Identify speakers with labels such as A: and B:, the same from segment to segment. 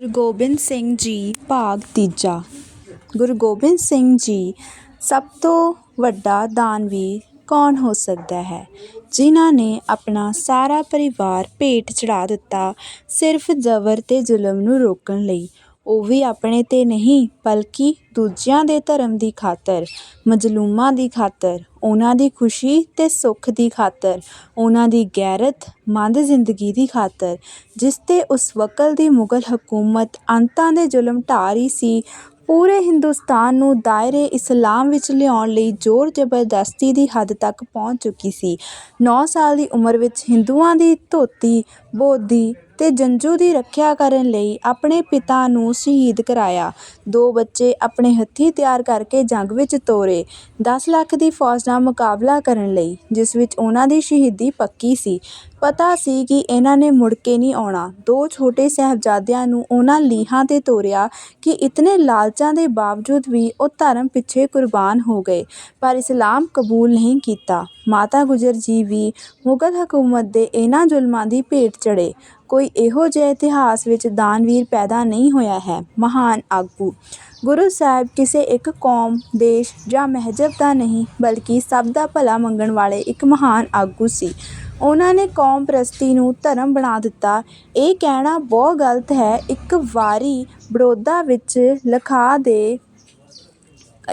A: ਗੁਰੂ ਗੋਬਿੰਦ ਸਿੰਘ ਜੀ, ਭਾਗ ਤੀਜਾ। ਗੁਰੂ ਗੋਬਿੰਦ ਸਿੰਘ ਜੀ, ਸਭ ਤੋਂ ਵੱਡਾ ਦਾਨਵੀਰ ਕੌਣ ਹੋ ਸਕਦਾ ਹੈ? ਜਿਨ੍ਹਾਂ ਨੇ ਆਪਣਾ ਸਾਰਾ ਪਰਿਵਾਰ ਭੇਟ ਚੜਾ ਦਿੱਤਾ, ਸਿਰਫ ਜ਼ਬਰ ਅਤੇ ਜ਼ੁਲਮ ਨੂੰ ਰੋਕਣ ਲਈ। ਉਹ ਵੀ ਆਪਣੇ 'ਤੇ ਨਹੀਂ, ਬਲਕਿ ਦੂਜਿਆਂ ਦੇ ਧਰਮ ਦੀ ਖਾਤਰ, ਮਜ਼ਲੂਮਾਂ ਦੀ ਖਾਤਰ, ਉਹਨਾਂ ਦੀ ਖੁਸ਼ੀ ਅਤੇ ਸੁੱਖ ਦੀ ਖਾਤਰ, ਉਹਨਾਂ ਦੀ ਗੈਰਤਮੰਦ ਜ਼ਿੰਦਗੀ ਦੀ ਖਾਤਰ, ਜਿਸ 'ਤੇ ਉਸ ਵਕਤ ਦੀ ਮੁਗਲ ਹਕੂਮਤ ਅੰਤਾਂ ਦੇ ਜ਼ੁਲਮ ਢਾਹ ਰਹੀ ਸੀ, ਪੂਰੇ ਹਿੰਦੁਸਤਾਨ ਨੂੰ ਦਾਇਰੇ ਇਸਲਾਮ ਵਿੱਚ ਲਿਆਉਣ ਲਈ ਜ਼ੋਰ ਜ਼ਬਰਦਸਤੀ ਦੀ ਹੱਦ ਤੱਕ ਪਹੁੰਚ ਚੁੱਕੀ ਸੀ। ਨੌ ਸਾਲ ਦੀ ਉਮਰ ਵਿੱਚ ਹਿੰਦੂਆਂ ਦੀ ਧੋਤੀ ਬੋਧੀ ਅਤੇ ਜੰਝੂ ਦੀ ਰੱਖਿਆ ਕਰਨ ਲਈ ਆਪਣੇ ਪਿਤਾ ਨੂੰ ਸ਼ਹੀਦ ਕਰਾਇਆ। ਦੋ ਬੱਚੇ ਆਪਣੇ ਹੱਥੀਂ ਤਿਆਰ ਕਰਕੇ ਜੰਗ ਵਿੱਚ ਤੋਰੇ। ਦਸ ਲੱਖ ਦੀ ਫੌਜ ਨਾਲ ਮੁਕਾਬਲਾ ਕਰਨ ਲਈ, ਜਿਸ ਵਿੱਚ ਉਹਨਾਂ ਦੀ ਸ਼ਹੀਦੀ ਪੱਕੀ ਸੀ। ਪਤਾ ਸੀ ਕਿ ਇਹਨਾਂ ਨੇ ਮੁੜ ਕੇ ਨਹੀਂ ਆਉਣਾ। ਦੋ ਛੋਟੇ ਸਾਹਿਬਜ਼ਾਦਿਆਂ ਨੂੰ ਉਹਨਾਂ ਲੀਹਾਂ 'ਤੇ ਤੋਰਿਆ ਕਿ ਇਤਨੇ ਲਾਲਚਾਂ ਦੇ ਬਾਵਜੂਦ ਵੀ ਉਹ ਧਰਮ ਪਿੱਛੇ ਕੁਰਬਾਨ ਹੋ ਗਏ, ਪਰ ਇਸਲਾਮ ਕਬੂਲ ਨਹੀਂ ਕੀਤਾ। ਮਾਤਾ ਗੁਜਰ ਜੀ ਵੀ ਮੁਗਲ ਹਕੂਮਤ ਦੇ ਇਹਨਾਂ ਜ਼ੁਲਮਾਂ ਦੀ ਭੇਟ ਚੜ੍ਹੇ। ਕੋਈ ਇਹੋ ਜਿਹਾ ਇਤਿਹਾਸ ਵਿੱਚ ਦਾਨਵੀਰ ਪੈਦਾ ਨਹੀਂ ਹੋਇਆ ਹੈ। ਮਹਾਨ ਆਗੂ। ਗੁਰੂ ਸਾਹਿਬ ਕਿਸੇ ਇੱਕ ਕੌਮ, ਦੇਸ਼ ਜਾਂ ਮਹਿਜਬ ਦਾ ਨਹੀਂ, ਬਲਕਿ ਸਭ ਦਾ ਭਲਾ ਮੰਗਣ ਵਾਲੇ ਇੱਕ ਮਹਾਨ ਆਗੂ ਸੀ। ਉਹਨਾਂ ਨੇ ਕੌਮ ਪ੍ਰਸਤੀ ਨੂੰ ਧਰਮ ਬਣਾ ਦਿੱਤਾ। ਇਹ ਕਹਿਣਾ ਬਹੁਤ ਗਲਤ ਹੈ। ਇੱਕ ਵਾਰੀ ਬੜੌਦਾ ਵਿੱਚ ਲਖਾ ਦੇ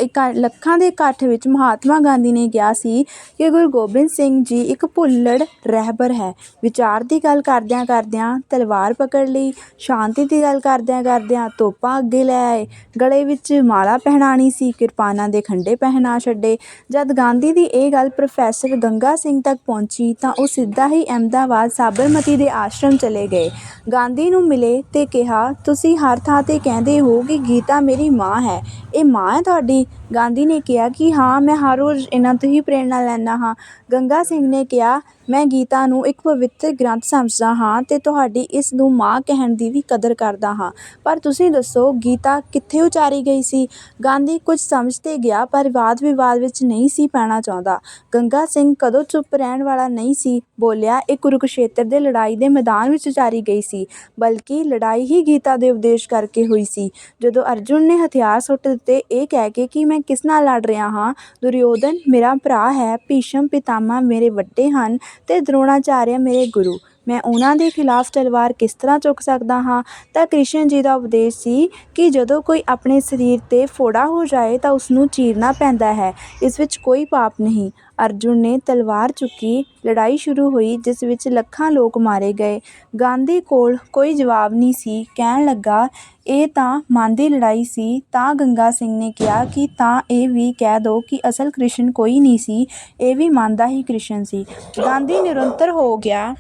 A: ਇਕੱਠ ਲੱਖਾਂ ਦੇ ਇਕੱਠ ਵਿੱਚ ਮਹਾਤਮਾ ਗਾਂਧੀ ਨੇ ਕਿਹਾ ਸੀ ਕਿ ਗੁਰੂ ਗੋਬਿੰਦ ਸਿੰਘ ਜੀ ਇੱਕ ਭੁੱਲੜ ਰਹਿਬਰ ਹੈ। ਵਿਚਾਰ ਦੀ ਗੱਲ ਕਰਦਿਆਂ ਕਰਦਿਆਂ, ਤਲਵਾਰ ਪਕੜ ਲਈ, ਸ਼ਾਂਤੀ ਦੀ ਗੱਲ ਕਰਦਿਆਂ ਕਰਦਿਆਂ ਤੋਪਾਂ ਅੱਗੇ ਲੈ ਆਏ। ਗਲੇ ਵਿੱਚ ਮਾਲਾ ਪਹਿਨਾਣੀ ਸੀ, ਕਿਰਪਾਨਾਂ ਦੇ ਖੰਡੇ ਪਹਿਨਾ ਛੱਡੇ। ਜਦ ਗਾਂਧੀ ਦੀ ਇਹ ਗੱਲ ਪ੍ਰੋਫੈਸਰ ਗੰਗਾ ਸਿੰਘ ਤੱਕ ਪਹੁੰਚੀ ਤਾਂ ਉਹ ਸਿੱਧਾ ਹੀ ਅਹਿਮਦਾਬਾਦ ਸਾਬਰਮਤੀ ਦੇ ਆਸ਼ਰਮ ਚਲੇ ਗਏ। ਗਾਂਧੀ ਨੂੰ ਮਿਲੇ ਤੇ ਕਿਹਾ, ਤੁਸੀਂ ਹਰ ਥਾਂ 'ਤੇ ਕਹਿੰਦੇ ਹੋ ਕਿ ਗੀਤਾ ਮੇਰੀ ਮਾਂ ਹੈ। ਇਹ ਮਾਂ ਹੈ ਤੁਹਾਡੀ? ini ਗਾਂਧੀ ਨੇ ਕਿਹਾ ਕਿ ਹਾਂ, ਮੈਂ ਹਰ ਰੋਜ਼ ਇਹਨਾਂ ਤੋਂ ਹੀ ਪ੍ਰੇਰਣਾ ਲੈਂਦਾ ਹਾਂ। ਗੰਗਾ ਸਿੰਘ ਨੇ ਕਿਹਾ, ਮੈਂ ਗੀਤਾ ਨੂੰ ਇੱਕ ਪਵਿੱਤਰ ਗ੍ਰੰਥ ਸਮਝਦਾ ਹਾਂ ਅਤੇ ਤੁਹਾਡੀ ਇਸ ਨੂੰ ਮਾਂ ਕਹਿਣ ਦੀ ਵੀ ਕਦਰ ਕਰਦਾ ਹਾਂ। ਪਰ ਤੁਸੀਂ ਦੱਸੋ, ਗੀਤਾ ਕਿੱਥੇ ਉਚਾਰੀ ਗਈ ਸੀ? ਗਾਂਧੀ ਕੁਝ ਸਮਝ 'ਤੇ ਗਿਆ, ਪਰ ਵਾਦ ਵਿਵਾਦ ਵਿੱਚ ਨਹੀਂ ਸੀ ਪੈਣਾ ਚਾਹੁੰਦਾ। ਗੰਗਾ ਸਿੰਘ ਕਦੋਂ ਚੁੱਪ ਰਹਿਣ ਵਾਲਾ ਨਹੀਂ ਸੀ, ਬੋਲਿਆ, ਇਹ ਕੁਰੂਕਸ਼ੇਤਰ ਦੇ ਲੜਾਈ ਦੇ ਮੈਦਾਨ ਵਿੱਚ ਉਚਾਰੀ ਗਈ ਸੀ, ਬਲਕਿ ਲੜਾਈ ਹੀ ਗੀਤਾ ਦੇ ਉਪਦੇਸ਼ ਕਰਕੇ ਹੋਈ ਸੀ। ਜਦੋਂ ਅਰਜੁਨ ਨੇ ਹਥਿਆਰ ਸੁੱਟ ਦਿੱਤੇ, ਇਹ ਕਹਿ ਕੇ ਕਿ ਮੈਂ ਕਿਸ ਨਾਲ ਲੜ ਰਿਹਾ ਹਾਂ? ਦੁਰਯੋਧਨ, ਮੇਰਾ ਭਰਾ ਹੈ, ਭੀਸ਼ਮ ਪਿਤਾਮਾ ਮੇਰੇ ਵੱਡੇ ਹਨ ਅਤੇ ਦਰੋਣਾਚਾਰਿਆ ਮੇਰੇ ਗੁਰੂ। ਮੈਂ ਉਹਨਾਂ ਦੇ ਖਿਲਾਫ ਤਲਵਾਰ ਕਿਸ ਤਰ੍ਹਾਂ ਚੁੱਕ ਸਕਦਾ ਹਾਂ? ਤਾਂ ਕ੍ਰਿਸ਼ਨ ਜੀ ਦਾ ਉਪਦੇਸ਼ ਸੀ ਕਿ ਜਦੋਂ ਕੋਈ ਆਪਣੇ ਸਰੀਰ 'ਤੇ ਫੋੜਾ ਹੋ ਜਾਏ ਤਾਂ ਉਸ ਨੂੰ ਚੀਰਨਾ ਪੈਂਦਾ ਹੈ। ਇਸ ਵਿੱਚ ਕੋਈ ਪਾਪ ਨਹੀਂ। ਅਰਜੁਨ ਨੇ ਤਲਵਾਰ ਚੁੱਕੀ ਲੜਾਈ ਸ਼ੁਰੂ ਹੋਈ, ਜਿਸ ਵਿੱਚ ਲੱਖਾਂ ਲੋਕ ਮਾਰੇ ਗਏ। ਗਾਂਧੀ ਕੋਲ ਕੋਈ ਜਵਾਬ ਨਹੀਂ ਸੀ। ਕਹਿਣ ਲੱਗਾ, ਇਹ ਤਾਂ ਮਨ ਦੀ ਲੜਾਈ ਸੀ। ਤਾਂ ਗੰਗਾ ਸਿੰਘ ਨੇ ਕਿਹਾ ਕਿ ਤਾਂ ਇਹ ਵੀ ਕਹਿ ਦਿਓ ਕਿ ਅਸਲ ਕ੍ਰਿਸ਼ਨ ਕੋਈ ਨਹੀਂ ਸੀ। ਇਹ ਵੀ ਮਨ ਦਾ ਹੀ ਕ੍ਰਿਸ਼ਨ ਸੀ। ਗਾਂਧੀ ਨਿਰੰਤਰ ਹੋ ਗਿਆ।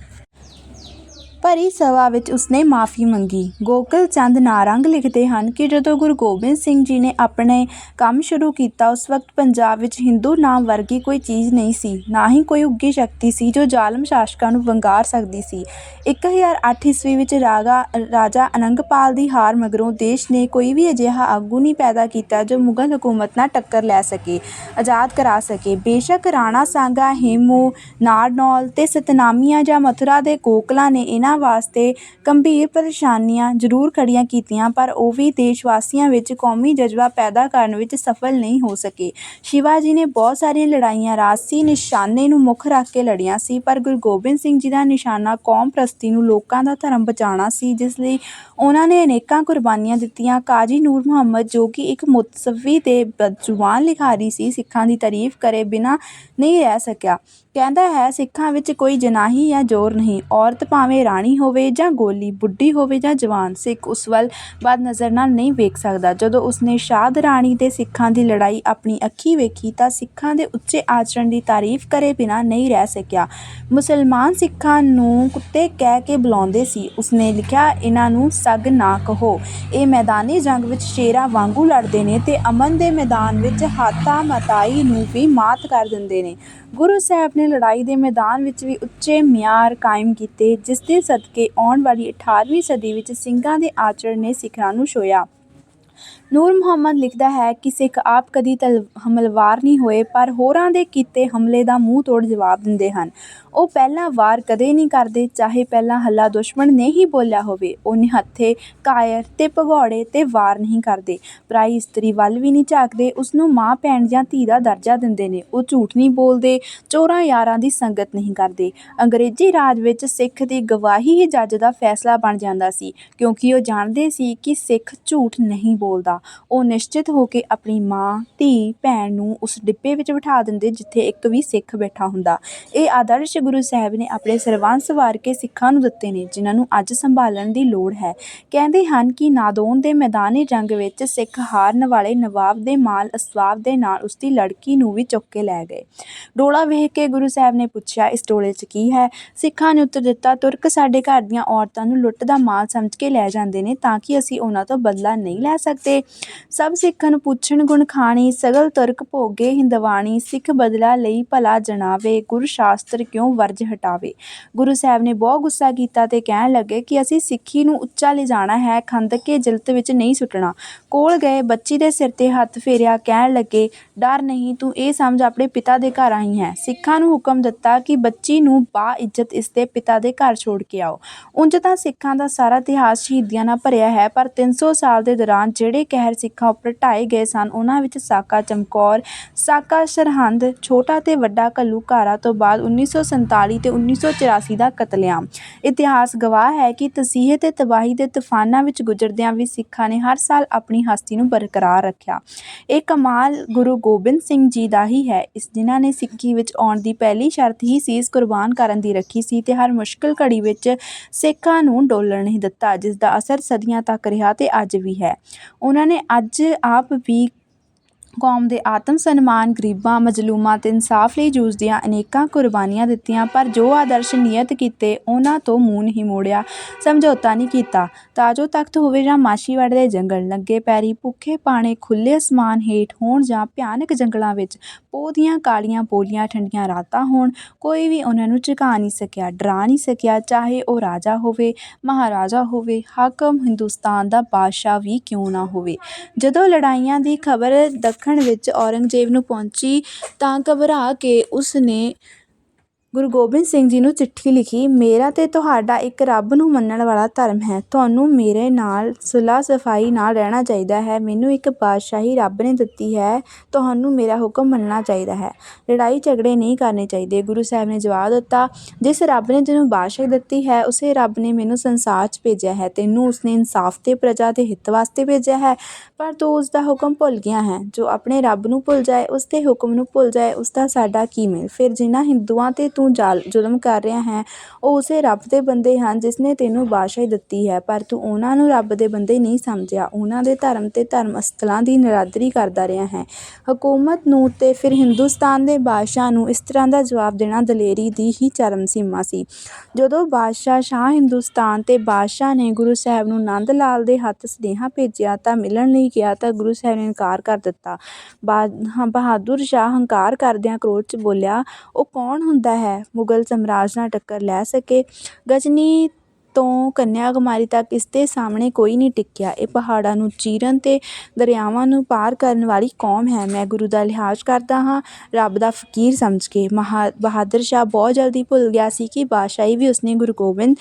A: ਭਰੀ ਸਭਾ ਵਿੱਚ ਉਸਨੇ ਮਾਫੀ ਮੰਗੀ। ਗੋਕਲ ਚੰਦ ਨਾਰੰਗ ਲਿਖਦੇ ਹਨ ਕਿ ਜਦੋਂ ਗੁਰੂ ਗੋਬਿੰਦ ਸਿੰਘ ਜੀ ਨੇ ਆਪਣੇ ਕੰਮ ਸ਼ੁਰੂ ਕੀਤਾ, ਉਸ ਵਕਤ ਪੰਜਾਬ ਵਿੱਚ ਹਿੰਦੂ ਨਾਮ ਵਰਗੀ ਕੋਈ ਚੀਜ਼ ਨਹੀਂ ਸੀ। ਨਾ ਹੀ ਕੋਈ ਉੱਗੀ ਸ਼ਕਤੀ ਸੀ ਜੋ ਜ਼ਾਲਮ ਸ਼ਾਸਕਾਂ ਨੂੰ ਵੰਗਾਰ ਸਕਦੀ ਸੀ। 1008 ਈਸਵੀ ਵਿੱਚ ਰਾਗਾ, ਰਾਜਾ ਅਨੰਗਪਾਲ ਦੀ ਹਾਰ ਮਗਰੋਂ ਦੇਸ਼ ਨੇ ਕੋਈ ਵੀ ਅਜਿਹਾ ਆਗੂ ਨਹੀਂ ਪੈਦਾ ਕੀਤਾ ਜੋ ਮੁਗਲ ਹਕੂਮਤ ਨਾਲ ਟੱਕਰ ਲੈ ਸਕੇ, ਆਜ਼ਾਦ ਕਰਾ ਸਕੇ। ਬੇਸ਼ੱਕ ਰਾਣਾ ਸਾਂਗਾ, ਹੇਮੂ, ਨਾਰਨੌਲ ਤੇ ਸਤਨਾਮੀਆਂ ਜਾਂ ਮਥੁਰਾ ਦੇ ਕੋਕਲਾਂ ਨੇ ਇਹਨਾਂ ਵਾਸਤੇ ਗੰਭੀਰ ਪਰੇਸ਼ਾਨੀਆਂ ਜ਼ਰੂਰ ਖੜੀਆਂ ਕੀਤੀਆਂ, ਪਰ ਉਹ ਵੀ ਦੇਸ਼ ਵਾਸੀਆਂ ਵਿੱਚ ਕੌਮੀ ਜਜ਼ਬਾ ਪੈਦਾ ਕਰਨ ਵਿੱਚ ਸਫਲ ਨਹੀਂ ਹੋ ਸਕੇ। ਸ਼ਿਵਾਜੀ ਨੇ ਬਹੁਤ ਸਾਰੀਆਂ ਲੜਾਈਆਂ, ਰਾਜਸੀ ਨਿਸ਼ਾਨੇ ਨੂੰ ਮੁੱਖ ਰੱਖ ਕੇ ਲੜੀਆਂ ਸੀ, ਪਰ ਗੁਰੂ ਗੋਬਿੰਦ ਸਿੰਘ ਜੀ ਦਾ ਨਿਸ਼ਾਨਾ ਕੌਮ ਪ੍ਰਸਤੀ ਨੂੰ ਲੋਕਾਂ ਦਾ ਧਰਮ ਬਚਾਉਣਾ ਸੀ, ਜਿਸ ਲਈ ਉਹਨਾਂ ਨੇ ਅਨੇਕਾਂ ਕੁਰਬਾਨੀਆਂ ਦਿੱਤੀਆਂ। ਕਾਜੀ ਨੂਰ ਮੁਹੰਮਦ, ਜੋ ਕਿ ਇੱਕ ਮੁਤਸਵੀ ਤੇ ਬਦਜ਼ੁਬਾਨ ਲਿਖਾਰੀ ਸੀ, ਸਿੱਖਾਂ ਦੀ ਤਾਰੀਫ ਕਰੇ ਬਿਨਾਂ ਨਹੀਂ ਰਹਿ ਸਕਿਆ। ਕਹਿੰਦਾ ਹੈ, ਸਿੱਖਾਂ ਵਿੱਚ ਕੋਈ ਜਨਾਹੀ ਜਾਂ ਜ਼ੋਰ ਨਹੀਂ, ਔਰਤ ਭਾਵੇਂ ਰਾਣੀ ਹੋਵੇ ਜਾਂ ਗੋਲੀ ਬੁੱਢੀ ਹੋਵੇ ਜਾਂ ਜਵਾਨ ਸਿੱਖ, ਉਸ ਵੱਲ ਬਦ ਨਜ਼ਰ ਨਾਲ ਨਹੀਂ ਵੇਖ ਸਕਦਾ। ਜਦੋਂ ਉਸਨੇ ਸ਼ਾਦ ਰਾਣੀ ਤੇ ਸਿੱਖਾਂ ਦੀ ਲੜਾਈ ਆਪਣੀ ਅੱਖੀ ਵੇਖੀ ਤਾਂ ਸਿੱਖਾਂ ਦੇ ਉੱਚੇ ਆਚਰਣ ਦੀ ਤਾਰੀਫ ਕਰੇ ਬਿਨਾਂ ਨਹੀਂ ਰਹਿ ਸਕਿਆ। ਮੁਸਲਮਾਨ ਸਿੱਖਾਂ ਨੂੰ ਕੁੱਤੇ ਕਹਿ ਕੇ ਬੁਲਾਉਂਦੇ ਸੀ। ਉਸਨੇ ਲਿਖਿਆ, ਇਹਨਾਂ ਨੂੰ ਸੱਗ ਨਾ ਕਹੋ। ਇਹ ਮੈਦਾਨੀ ਜੰਗ ਵਿੱਚ ਸ਼ੇਰਾਂ ਵਾਂਗੂ ਲੜਦੇ ਨੇ ਤੇ ਅਮਨ ਦੇ ਮੈਦਾਨ ਵਿੱਚ ਹਾਤਾ ਮਤਾਈ ਨੂੰ ਵੀ ਮਾਤ ਕਰ ਦਿੰਦੇ ਨੇ। ਗੁਰੂ ਸਾਹਿਬ ਨੇ ਲੜਾਈ ਦੇ ਮੈਦਾਨ ਵਿੱਚ ਵੀ ਉੱਚੇ ਮਿਆਰ ਕਾਇਮ ਕੀਤੇ, ਜਿਸ ਦੇ ਸਦਕੇ ਆਉਣ ਵਾਲੀ 18ਵੀਂ ਸਦੀ ਵਿੱਚ ਸਿੰਘਾਂ ਦੇ ਆਚਰਣ ਨੇ ਸਿੱਖਾਂ ਨੂੰ ਛੋਇਆ। ਨੂਰ ਮੁਹੰਮਦ ਲਿਖਦਾ ਹੈ ਕਿ ਸਿੱਖ ਆਪ ਕਦੀ ਤਲ, ਹਮਲਵਾਰ ਨਹੀਂ ਹੋਏ, ਪਰ ਹੋਰਾਂ ਦੇ ਕੀਤੇ ਹਮਲੇ ਦਾ ਮੂੰਹ ਤੋੜ ਜਵਾਬ ਦਿੰਦੇ ਹਨ। ਉਹ ਪਹਿਲਾਂ ਵਾਰ ਕਦੇ ਨਹੀਂ ਕਰਦੇ, ਚਾਹੇ ਪਹਿਲਾਂ ਹੱਲਾ ਦੁਸ਼ਮਣ ਨੇ ਹੀ ਬੋਲਿਆ ਹੋਵੇ। ਉਹ ਨਿਹੱਥੇ, ਕਾਇਰ ਤੇ ਭਗੌੜੇ 'ਤੇ ਵਾਰ ਨਹੀਂ ਕਰਦੇ। ਪਰਾਈ ਇਸਤਰੀ ਵੱਲ ਵੀ ਨਹੀਂ ਝਾਕਦੇ, ਉਸਨੂੰ ਮਾਂ, ਭੈਣ ਜਾਂ ਧੀ ਦਾ ਦਰਜਾ ਦਿੰਦੇ ਨੇ। ਉਹ ਝੂਠ ਨਹੀਂ ਬੋਲਦੇ, ਚੋਰਾਂ ਯਾਰਾਂ ਦੀ ਸੰਗਤ ਨਹੀਂ ਕਰਦੇ। ਅੰਗਰੇਜ਼ੀ ਰਾਜ ਵਿੱਚ ਸਿੱਖ ਦੀ ਗਵਾਹੀ ਹੀ ਜੱਜ ਦਾ ਫੈਸਲਾ ਬਣ ਜਾਂਦਾ ਸੀ, ਕਿਉਂਕਿ ਉਹ ਜਾਣਦੇ ਸੀ ਕਿ ਸਿੱਖ ਝੂਠ ਨਹੀਂ ਬੋਲਦਾ। ਉਹ ਨਿਸ਼ਚਿਤ ਹੋ ਕੇ ਆਪਣੀ ਮਾਂ, ਧੀ, ਭੈਣ ਨੂੰ ਉਸ ਡਿੱਬੇ ਵਿੱਚ ਬਿਠਾ ਦਿੰਦੇ ਜਿੱਥੇ ਇੱਕ ਵੀ ਸਿੱਖ ਬੈਠਾ ਹੁੰਦਾ। ਇਹ ਆਦਰਸ਼ ਗੁਰੂ ਸਾਹਿਬ ਨੇ ਆਪਣੇ ਸਰਬੰਸ ਵਾਰ ਕੇ ਸਿੱਖਾਂ ਨੂੰ ਦਿੱਤੇ ਨੇ, ਜਿਨ੍ਹਾਂ ਨੂੰ ਅੱਜ ਸੰਭਾਲਣ ਦੀ ਲੋੜ ਹੈ। ਕਹਿੰਦੇ ਹਨ ਕਿ ਨਾਦੌਨ ਦੇ ਮੈਦਾਨੀ ਜੰਗ ਵਿੱਚ ਸਿੱਖ ਹਾਰਨ ਵਾਲੇ ਨਵਾਬ ਦੇ ਮਾਲ ਅਸਵਾਬ ਦੇ ਨਾਲ ਉਸਦੀ ਲੜਕੀ ਨੂੰ ਵੀ ਚੁੱਕ ਕੇ ਲੈ ਗਏ। ਡੋਲਾ ਵੇਖ ਕੇ ਗੁਰੂ ਸਾਹਿਬ ਨੇ ਪੁੱਛਿਆ, ਇਸ ਡੋਲੇ 'ਚ ਕੀ ਹੈ? ਸਿੱਖਾਂ ਨੇ ਉੱਤਰ ਦਿੱਤਾ, ਤੁਰਕ ਸਾਡੇ ਘਰ ਦੀਆਂ ਔਰਤਾਂ ਨੂੰ ਲੁੱਟ ਦਾ ਮਾਲ ਸਮਝ ਕੇ ਲੈ ਜਾਂਦੇ ਨੇ ਤਾਂ ਕਿ ਅਸੀਂ ਉਹਨਾਂ ਤੋਂ ਬਦਲਾ ਨਹੀਂ ਲੈ ਸਕਦੇ। ਸਭ ਸਿੱਖਾਂ ਨੂੰ ਪੁੱਛਣ, ਗੁਣ ਖਾਣੀ, ਸਗਲ ਤੁਰਕ ਭੋਗੇ, ਹਿੰਦਵਾਣੀ, ਸਿੱਖ ਬਦਲਾ ਲਈ ਭਲਾ ਜਣਾਵੇ ਗੁਰ ਸ਼ਾਸਤਰ ਕਿਉਂ ਵਰਜ ਹਟਾਵੇ? ਗੁਰੂ ਸਾਹਿਬ ਨੇ ਬਹੁਤ ਗੁੱਸਾ ਕੀਤਾ ਤੇ ਕਹਿਣ ਲੱਗੇ ਕਿ ਅਸੀਂ ਸਿੱਖੀ ਨੂੰ ਉੱਚਾ ਲਿਜਾਣਾ ਹੈ ਖੰਦਕੇ ਜਿਲਤ ਵਿੱਚ ਨਹੀਂ ਸੁੱਟਣਾ। ਕੋਲ ਗਏ, ਬੱਚੀ ਦੇ ਸਿਰ ਤੇ ਹੱਥ ਫੇਰਿਆ, ਕਹਿਣ ਲੱਗੇ, ਡਰ ਨਹੀਂ, ਤੂੰ ਇਹ ਸਮਝ ਆਪਣੇ ਪਿਤਾ ਦੇ ਘਰ ਆਈ ਹੈ। ਸਿੱਖਾਂ ਨੂੰ ਹੁਕਮ ਦਿੱਤਾ ਕਿ ਬੱਚੀ ਨੂੰ ਬਾ ਇੱਜ਼ਤ ਇਸ ਦੇ ਪਿਤਾ ਦੇ ਘਰ ਛੋੜ ਕੇ ਆਓ। ਉਂਝ ਤਾਂ ਸਿੱਖਾਂ ਦਾ ਸਾਰਾ ਇਤਿਹਾਸ ਸ਼ਹੀਦੀਆਂ ਨਾਲ ਭਰਿਆ ਹੈ, ਪਰ 300 ਸਾਲ ਦੇ ਦੌਰਾਨ ਜਿਹੜੇ ਕਹਿਰ ਸਿੱਖਾਂ ਉੱਪਰ ਢਾਏ ਗਏ ਸਨ। ਉਹਨਾਂ ਵਿੱਚ ਸਾਕਾ ਚਮਕੌਰ, ਸਾਕਾ ਸਰਹੰਦ, ਛੋਟਾ ਤੇ ਵੱਡਾ ਘੱਲੂਘਾਰਾ ਤੋਂ ਬਾਅਦ 1947 ਤੇ 1984 ਦਾ ਕਤਲੇਆਮ। ਇਤਿਹਾਸ ਗਵਾਹ ਹੈ ਕਿ ਤਸੀਹੇ ਅਤੇ ਤਬਾਹੀ ਦੇ ਤੂਫਾਨਾਂ ਵਿੱਚ ਗੁਜ਼ਰਦਿਆਂ ਵੀ ਸਿੱਖਾਂ ਨੇ ਹਰ ਸਾਲ ਆਪਣੀ ਹਸਤੀ ਨੂੰ ਬਰਕਰਾਰ ਰੱਖਿਆ। ਇਹ ਕਮਾਲ ਗੁਰੂ ਗੋਬਿੰਦ ਸਿੰਘ ਜੀ ਦਾ ਹੀ ਹੈ। ਇਸ ਜਿਨ੍ਹਾਂ ਨੇ ਸਿੱਖੀ ਵਿੱਚ ਆਉਣ ਦੀ ਪਹਿਲੀ ਸ਼ਰਤ ਹੀ ਸੀਸ ਕੁਰਬਾਨ ਕਰਨ ਦੀ ਰੱਖੀ ਸੀ ਤੇ ਹਰ ਮੁਸ਼ਕਲ ਘੜੀ ਵਿੱਚ ਸਿੱਖਾਂ ਨੂੰ ਡੋਲਣ ਨਹੀਂ ਦਿੱਤਾ, ਜਿਸ ਦਾ ਅਸਰ ਸਦੀਆਂ ਤੱਕ ਰਿਹਾ ਤੇ ਅੱਜ ਵੀ ਹੈ। ਉਹਨਾਂ ਨੇ ਅੱਜ ਆਪ ਵੀ ਕੌਮ ਦੇ ਆਤਮ ਸਨਮਾਨ, ਗਰੀਬਾਂ, ਮਜ਼ਲੂਮਾਂ ਤੇ ਇਨਸਾਫ ਲਈ ਜੂਝਦਿਆਂ ਅਨੇਕਾਂ ਕੁਰਬਾਨੀਆਂ ਦਿੱਤੀਆਂ, ਪਰ ਜੋ ਆਦਰਸ਼ ਨਿਯਤ ਕੀਤੇ, ਉਹਨਾਂ ਤੋਂ ਮੂੰਹ ਨਹੀਂ ਮੋੜਿਆ, ਸਮਝੌਤਾ ਨਹੀਂ ਕੀਤਾ। ਤਾਜੋ ਤਖਤ ਹੋਵੇ ਜਾਂ ਮਾਛੀਵਾੜੇ ਦੇ ਜੰਗਲ, ਲੱਗੇ ਪੈਰੀ ਭੁੱਖੇ ਪਾਣੇ ਖੁੱਲੇ ਅਸਮਾਨ ਹੇਠ ਹੋਣ ਜਾਂ ਭਿਆਨਕ ਜੰਗਲਾਂ ਵਿੱਚ ਪੋਹ ਦੀਆਂ ਕਾਲੀਆਂ ਬੋਲੀਆਂ ਠੰਡੀਆਂ ਰਾਤਾਂ ਹੋਣ, ਕੋਈ ਵੀ ਉਹਨਾਂ ਨੂੰ ਝੁਕਾ ਨਹੀਂ ਸਕਿਆ, ਡਰਾ ਨਹੀਂ ਸਕਿਆ, ਚਾਹੇ ਉਹ ਰਾਜਾ ਹੋਵੇ, ਮਹਾਰਾਜਾ ਹੋਵੇ, ਹਾਕਮ ਹਿੰਦੁਸਤਾਨ ਦਾ ਬਾਦਸ਼ਾਹ ਵੀ ਕਿਉਂ ਨਾ ਹੋਵੇ। ਜਦੋਂ ਲੜਾਈਆਂ ਦੀ ਖਬਰ ਦੱਖਣ ਵਿੱਚ ਔਰੰਗਜ਼ੇਬ ਨੂੰ ਪਹੁੰਚੀ ਤਾਂ ਘਬਰਾ ਕੇ ਉਸ ਨੇ ਗੁਰੂ ਗੋਬਿੰਦ ਸਿੰਘ ਜੀ ਨੂੰ ਚਿੱਠੀ ਲਿਖੀ, ਮੇਰਾ ਤੇ ਤੁਹਾਡਾ ਇੱਕ ਰੱਬ ਨੂੰ ਮੰਨਣ ਵਾਲਾ ਧਰਮ ਹੈ। ਤੁਹਾਨੂੰ ਮੇਰੇ ਨਾਲ ਸੁਲ੍ਹਾ ਸਫ਼ਾਈ ਨਾਲ ਰਹਿਣਾ ਚਾਹੀਦਾ ਹੈ। ਮੈਨੂੰ ਇੱਕ ਬਾਦਸ਼ਾਹੀ ਰੱਬ ਨੇ ਦਿੱਤੀ ਹੈ। ਤੁਹਾਨੂੰ ਮੇਰਾ ਹੁਕਮ ਮੰਨਣਾ ਚਾਹੀਦਾ ਹੈ। ਲੜਾਈ ਝਗੜੇ ਨਹੀਂ ਕਰਨੇ ਚਾਹੀਦੇ। ਗੁਰੂ ਸਾਹਿਬ ਨੇ ਜਵਾਬ ਦਿੱਤਾ, ਜਿਸ ਰੱਬ ਨੇ ਤੈਨੂੰ ਬਾਦਸ਼ਾਹੀ ਦਿੱਤੀ ਹੈ, ਉਸੇ ਰੱਬ ਨੇ ਮੈਨੂੰ ਸੰਸਾਰ 'ਚ ਭੇਜਿਆ ਹੈ। ਤੈਨੂੰ ਉਸਨੇ ਇਨਸਾਫ ਤੇ ਪ੍ਰਜਾ ਦੇ ਹਿੱਤ ਵਾਸਤੇ ਭੇਜਿਆ ਹੈ। ਪਰ ਤੂੰ ਉਸ ਦਾ ਹੁਕਮ ਭੁੱਲ ਗਿਆ ਹੈ। ਜੋ ਆਪਣੇ ਰੱਬ ਨੂੰ ਭੁੱਲ ਜਾਏ, ਉਸ ਦੇ ਹੁਕਮ ਨੂੰ ਭੁੱਲ ਜਾਏ ਉਸ ਦਾ ਸਾਡਾ ਕੀ ਮੇਲ? ਫਿਰ ਜਿਨ੍ਹਾਂ ਹਿੰਦੂਆਂ ਤੇ ਤੂੰ ਜਾਲ, ਜ਼ੁਲਮ ਕਰ ਰਿਹਾ ਹੈ, ਉਹ ਉਸੇ ਰੱਬ ਦੇ ਬੰਦੇ ਹਨ ਜਿਸ ਨੇ ਤੈਨੂੰ ਬਾਦਸ਼ਾਹੀ ਦਿੱਤੀ ਹੈ, ਪਰ ਤੂੰ ਉਹਨਾਂ ਨੂੰ ਰੱਬ ਦੇ ਬੰਦੇ ਨਹੀਂ ਸਮਝਿਆ। ਉਹਨਾਂ ਦੇ ਧਰਮ ਤੇ ਧਰਮ ਸਥਲਾਂ ਦੀ ਨਿਰਾਦਰੀ ਕਰਦਾ ਰਿਹਾ ਹੈ। ਹਕੂਮਤ ਨੂੰ ਤੇ ਫਿਰ ਹਿੰਦੁਸਤਾਨ ਦੇ ਬਾਦਸ਼ਾਹ ਨੂੰ ਇਸ ਤਰ੍ਹਾਂ ਦਾ ਜਵਾਬ ਦੇਣਾ ਦਲੇਰੀ ਦੀ ਹੀ ਚਰਮ ਸੀਮਾ ਸੀ। ਜਦੋਂ ਬਾਦਸ਼ਾਹ ਸ਼ਾਹ ਹਿੰਦੁਸਤਾਨ ਤੇ ਬਾਦਸ਼ਾਹ ਨੇ ਗੁਰੂ ਸਾਹਿਬ ਨੂੰ ਨੰਦ ਲਾਲ ਦੇ ਹੱਥ ਸੁਨੇਹਾ ਭੇਜਿਆ ਤਾਂ ਮਿਲਣ ਲਈ ਗਿਆ ਤਾਂ ਗੁਰੂ ਸਾਹਿਬ ਨੇ ਇਨਕਾਰ ਕਰ ਦਿੱਤਾ। ਬਾ ਬਹਾਦਰ ਸ਼ਾਹ ਹੰਕਾਰ ਕਰਦਿਆਂ ਕ੍ਰੋਧ 'ਚ ਬੋਲਿਆ, ਉਹ ਕੌਣ ਹੁੰਦਾ ਹੈ ਮੁਗਲ ਸਾਮਰਾਜ ਨਾਲ ਟੱਕਰ ਲੈ ਸਕੇ। ਗਜਨੀ ਤੋਂ ਕੰਨਿਆ ਕੁਮਾਰੀ ਤੱਕ ਇਸ ਦੇ ਸਾਹਮਣੇ ਕੋਈ ਨਹੀਂ ਟਿਕਿਆ। ਇਹ ਪਹਾੜਾਂ ਨੂੰ ਚੀਰਨ ਤੇ ਦਰਿਆਵਾਂ ਨੂੰ ਪਾਰ ਕਰਨ ਵਾਲੀ ਕੌਮ ਹੈ। ਮੈਂ ਗੁਰੂ ਦਾ ਲਿਹਾਜ਼ ਕਰਦਾ ਹਾਂ, ਰੱਬ ਦਾ ਫਕੀਰ ਸਮਝ ਕੇ। ਮਹਾ ਬਹਾਦਰ ਸ਼ਾਹ ਬਹੁਤ ਜਲਦੀ ਭੁੱਲ ਗਿਆ ਸੀ ਕਿ ਬਾਦਸ਼ਾਹੀ ਵੀ ਉਸਨੇ ਗੁਰੂ ਗੋਬਿੰਦ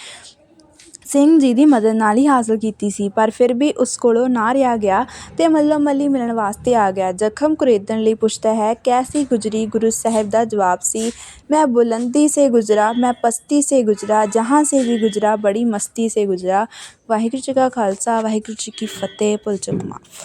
A: ਸਿੰਘ ਜੀ ਦੀ ਮਦਦ ਨਾਲ ਹੀ ਹਾਸਲ ਕੀਤੀ ਸੀ, ਪਰ ਫਿਰ ਵੀ ਉਸ ਕੋਲੋਂ ਨਾ ਰਿਹਾ ਗਿਆ ਤੇ ਮੱਲੋ ਮੱਲੀ ਮਿਲਣ ਵਾਸਤੇ ਆ ਗਿਆ। ਜ਼ਖਮ ਕੁਰੇਦਣ ਲਈ ਪੁੱਛਦਾ ਹੈ, ਕੈਸੀ ਗੁਜਰੀ? ਗੁਰੂ ਸਾਹਿਬ ਦਾ ਜਵਾਬ ਸੀ, ਮੈਂ ਬੁਲੰਦੀ ਸੇ ਗੁਜ਼ਰਾ, ਮੈਂ ਪਸਤੀ ਸੇ ਗੁਜ਼ਰਾ, ਜਹਾਂ ਸੇ ਵੀ ਗੁਜ਼ਰਾ, ਬੜੀ ਮਸਤੀ ਸੇ ਗੁਜ਼ਰਾ। ਵਾਹਿਗੁਰੂ ਜੀ ਕਾ ਖਾਲਸਾ, ਵਾਹਿਗੁਰੂ ਜੀ ਕੀ ਫਤਿਹ ਭੁੱਲ ਚੁੱਕ ਮਾਫ।